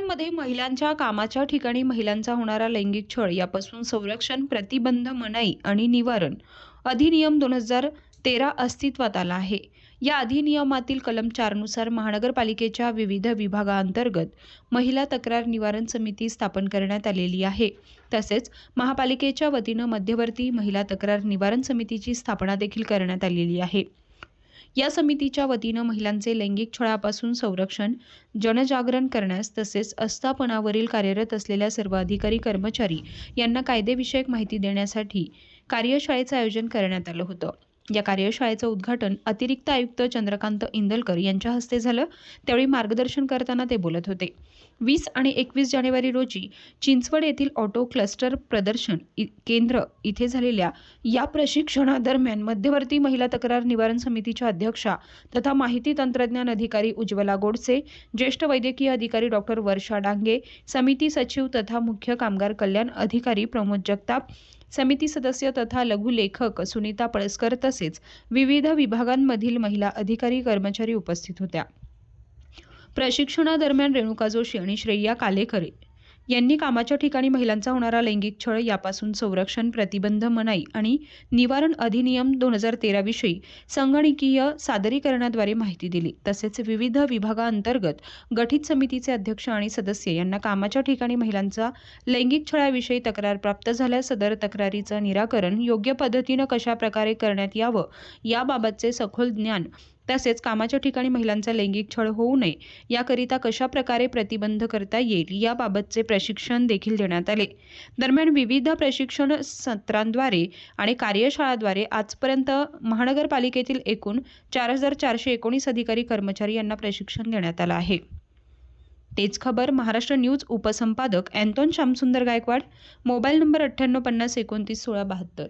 महिलांच्या कामाच्या ठिकाणी महिलांचा होणारा लैंगिक छळ यापासून संरक्षण प्रतिबंध मनाई आणि निवारण अधिनियम दोन हजार तेरा अस्तित्वात आला आहे. या अधिनियमातील कलम चारनुसार महानगरपालिकेच्या विविध विभागांतर्गत महिला तक्रार निवारण समिती स्थापन करण्यात आलेली आहे. तसेच महापालिकेच्या वतीनं मध्यवर्ती महिला तक्रार निवारण समितीची स्थापना देखील करण्यात आलेली आहे. या समितीच्या वतीनं महिलांचे लैंगिक छळापासून संरक्षण जनजागरण करण्यास तसेच आस्थापनावरील कार्यरत असलेल्या सर्व अधिकारी कर्मचारी यांना कायदेविषयक माहिती देण्यासाठी कार्यशाळेचं आयोजन करण्यात आलं होतं. या कार्यशाळेचं उद्घाटन अतिरिक्त आयुक्त चंद्रकांत इंदलकर यांच्या हस्ते झालं. त्यावेळी मार्गदर्शन करताना ते बोलत होते. वीस आणि एकवीस जानेवारी रोजी चिंचवड येथील ऑटो क्लस्टर प्रदर्शन इ- केंद्र इथे झालेल्या या प्रशिक्षणादरम्यान मध्यवर्ती महिला तक्रार निवारण समितीच्या अध्यक्षा तथा माहिती तंत्रज्ञान अधिकारी उज्ज्वला गोडसे ज्येष्ठ वैद्यकीय अधिकारी डॉक्टर वर्षा डांगे समिती सचिव तथा मुख्य कामगार कल्याण अधिकारी प्रमोद जगताप समिती सदस्य तथा लघुलेखक सुनीता पळसकर तसेच विविध विभागांमधील महिला अधिकारी कर्मचारी उपस्थित होत्या. प्रशिक्षणादरम्यान रेणुका जोशी आणि श्रेया कालेकर यांनी कामाच्या ठिकाणी महिलांचा होणारा लैंगिक छळ यापासून संरक्षण प्रतिबंध मनाई आणि निवारण अधिनियम दोन हजार तेराविषयी संगणकीय सादरीकरणाद्वारे माहिती दिली. तसेच विविध विभागांतर्गत गठीत समितीचे अध्यक्ष आणि सदस्य यांना कामाच्या ठिकाणी महिलांचा लैंगिक छळाविषयी तक्रार प्राप्त झाल्यास सदर तक्रारीचं निराकरण योग्य पद्धतीनं कशा प्रकारे करण्यात यावं याबाबतचे सखोल ज्ञान तसेच कामाच्या ठिकाणी महिलांचा लैंगिक छळ होऊ नये. याकरिता कशा प्रकारे प्रतिबंध करता येईल याबाबतचे प्रशिक्षण देखील देण्यात आले. दरम्यान विविध प्रशिक्षण सत्रांद्वारे आणि कार्यशाळाद्वारे आजपर्यंत महानगरपालिकेतील एकूण चार हजार चारशे एकोणीस अधिकारी कर्मचारी यांना प्रशिक्षण देण्यात आलं आहे. तेच खबर Maharashtra news उपसंपादक Anton Shyamsundar Gaikwad mobile number अठ्ठ्याण्णव पन्नास एकोणतीस सोळा बहात्तर.